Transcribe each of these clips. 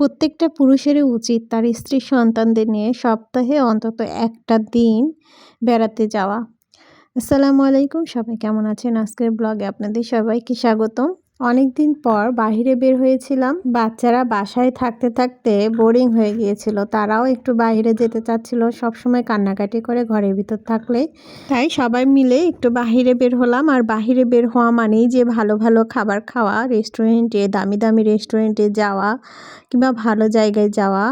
প্রত্যেকটা পুরুষেরই উচিত তার স্ত্রী সন্তানদের নিয়ে সপ্তাহে অন্তত একটা দিন বেড়াতে যাওয়া। আসসালামু আলাইকুম, সবাই কেমন আছেন? আজকের ব্লগে আপনাদের সবাইকে স্বাগতম। অনেক দিন পর বাহিরে বের হয়েছিলাম। বাচ্চারা বাসায় থাকতে থাকতে বোরিং হয়ে গিয়েছিল। তারাও একটু বাইরে যেতে চাচ্ছিল, সবসময় কান্নাকাটি করে ঘরের ভিতর থাকলে তাই সবাই মিলে একটু বাহিরে বের হলাম। আর বাহিরে বের হওয়া মানেই যে ভালো ভালো খাবার খাওয়া রেস্টুরেন্টে দামি দামি রেস্টুরেন্টে যাওয়া কিংবা ভালো জায়গায় যাওয়া।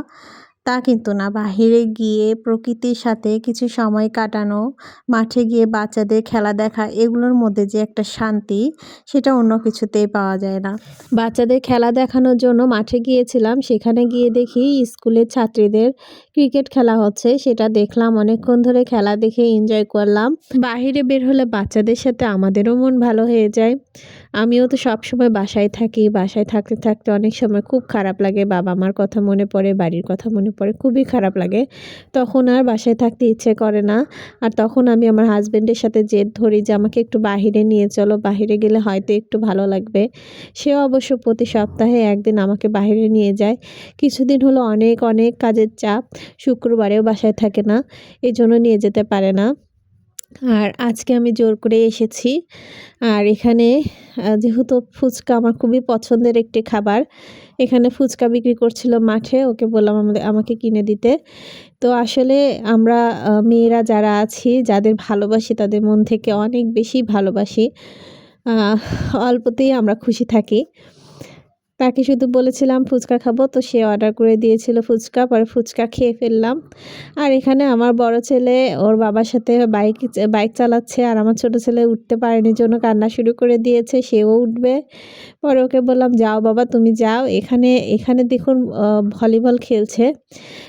তা কিন্তু না। বাহিরে গিয়ে প্রকৃতির সাথে কিছু সময় কাটানো, মাঠে গিয়ে বাচ্চাদের খেলা দেখা, এগুলোর মধ্যে যে একটা শান্তি, সেটা অন্য কিছুতেই পাওয়া যায় না। বাচ্চাদের খেলা দেখানোর জন্য মাঠে গিয়েছিলাম, সেখানে গিয়ে দেখি স্কুলের ছাত্রীদের ক্রিকেট খেলা হচ্ছে, সেটা দেখলাম, অনেকক্ষণ ধরে খেলা দেখে এনজয় করলাম। বাহিরে বের হলে বাচ্চাদের সাথে আমাদেরও মন ভালো হয়ে যায়। আমিও তো সবসময় বাসায় থাকি, বাসায় থাকতে থাকতে অনেক সময় খুব খারাপ লাগে বাবা মার কথা মনে পড়ে, বাড়ির কথা মনে পড়ে খুবই খারাপ লাগে। তখন আর বাসায় থাকতে ইচ্ছে করে না। আর তখন আমি আমার হাজব্যান্ডের সাথে জেদ ধরি যে, আমাকে একটু বাহিরে নিয়ে চলো। বাহিরে গেলে হয়তো একটু ভালো লাগবে। সে অবশ্য প্রতি সপ্তাহে একদিন আমাকে বাহিরে নিয়ে যায়। কিছুদিন হলো অনেক অনেক কাজের চাপ। শুক্রবারেও বাসায় থাকে না। এই জন্য নিয়ে যেতে পারে না। আর আজকে আমি জোর করে এসেছি। আর এখানে যেহেতু ফুচকা আমার খুবই পছন্দের একটি খাবার, এখানে ফুচকা বিক্রি করছিল মাঠে, ওকে বললাম আমাদের আমাকে কিনে দিতে। তো আসলে আমরা মেয়েরা যারা আছি, যাদের ভালোবাসি, তাদের মন থেকে অনেক বেশি ভালোবাসি। অল্পতেই আমরা খুশি থাকি। তাকে শুধু বলেছিলাম, ফুচকা খাব? তো সে অর্ডার করে দিয়েছিল ফুচকা, পরে ফুচকা খেয়ে ফেললাম। আর এখানে আমার বড় ছেলে, ওর বাবার সাথে বাইক বাইক চালাচ্ছে আর আমার ছোট ছেলে উঠতে পারেনি জন্য কান্না শুরু করে দিয়েছে, সেও উঠবে। পরে ওকে বললাম, যাও বাবা, তুমি যাও। এখানে এখানে দেখুন ভলিবল খেলছে।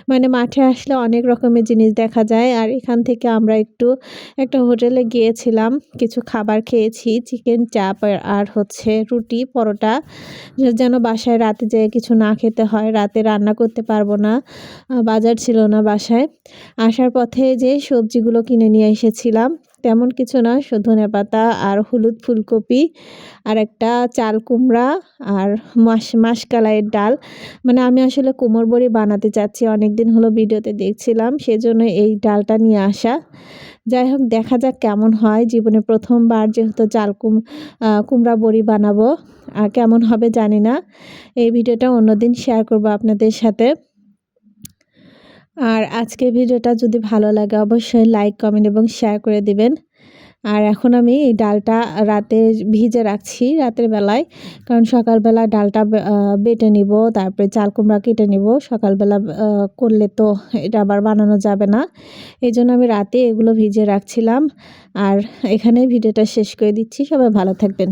মানে মাঠে আসলে অনেক রকমের জিনিস দেখা যায়। আর এখান থেকে আমরা একটু, একটা হোটেলে গিয়েছিলাম, কিছু খাবার খেয়েছি, চিকেন চাপ আর হচ্ছে রুটি, পরোটা। যেন বাসায় রাতে যেয়ে কিছু না খেতে হয়, রাতে রান্না করতে পারব না বাজার ছিল না বাসায়। আসার পথে যে সবজিগুলো কিনে নিয়ে এসেছিলাম, তেমন কিছু না শুধু পাতা আর হলুদ ফুলকপি আর একটা চাল কুমড়া আর মাস, মাসকালাইয়ের ডাল। মানে আমি আসলে কুমোর বড়ি বানাতে চাচ্ছি অনেক দিন হলো ভিডিওতে দেখছিলাম, সেজন্য এই ডালটা নিয়ে আসা। যাই হোক, দেখা যাক কেমন হয়, জীবনে প্রথমবার যেহেতু চাল কুম কুমড়া বড়ি বানাবো। কেমন হবে জানি না। এই ভিডিওটা অন্যদিন শেয়ার করব আপনাদের সাথে। আর আজকে ভিডিওটা যদি ভালো লাগে অবশ্যই লাইক কমেন্ট এবং শেয়ার করে দিবেন। আর এখন আমি এই ডালটা রাতে ভিজে রাখছি রাতের বেলায়। কারণ সকালবেলা ডালটা বেটে নিব, তারপরে চাল কুমড়া কেটে নিব। সকালবেলা করলে তো এটা আবার বানানো যাবে না। এই জন্য আমি রাতে এগুলো ভিজে রাখছিলাম। আর এখানে ভিডিওটা শেষ করে দিচ্ছি। সবাই ভালো থাকবেন।